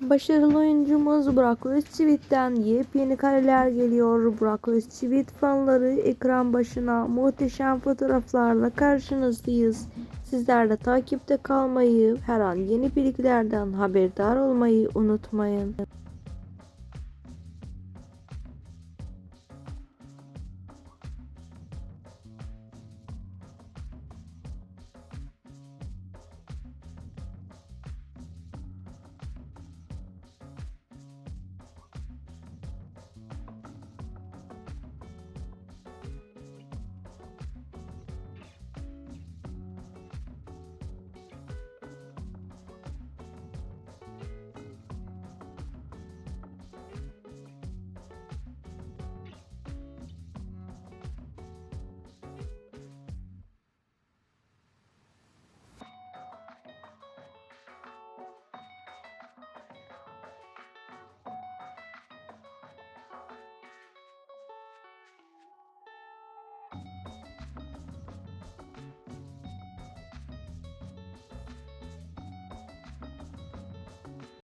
Başarılı oyuncumuz Burak Özçivit'ten yepyeni kareler geliyor. Burak Özçivit fanları ekran başına muhteşem fotoğraflarla karşınızdayız. Sizler de takipte kalmayı, her an yeni bilgilerden haberdar olmayı unutmayın.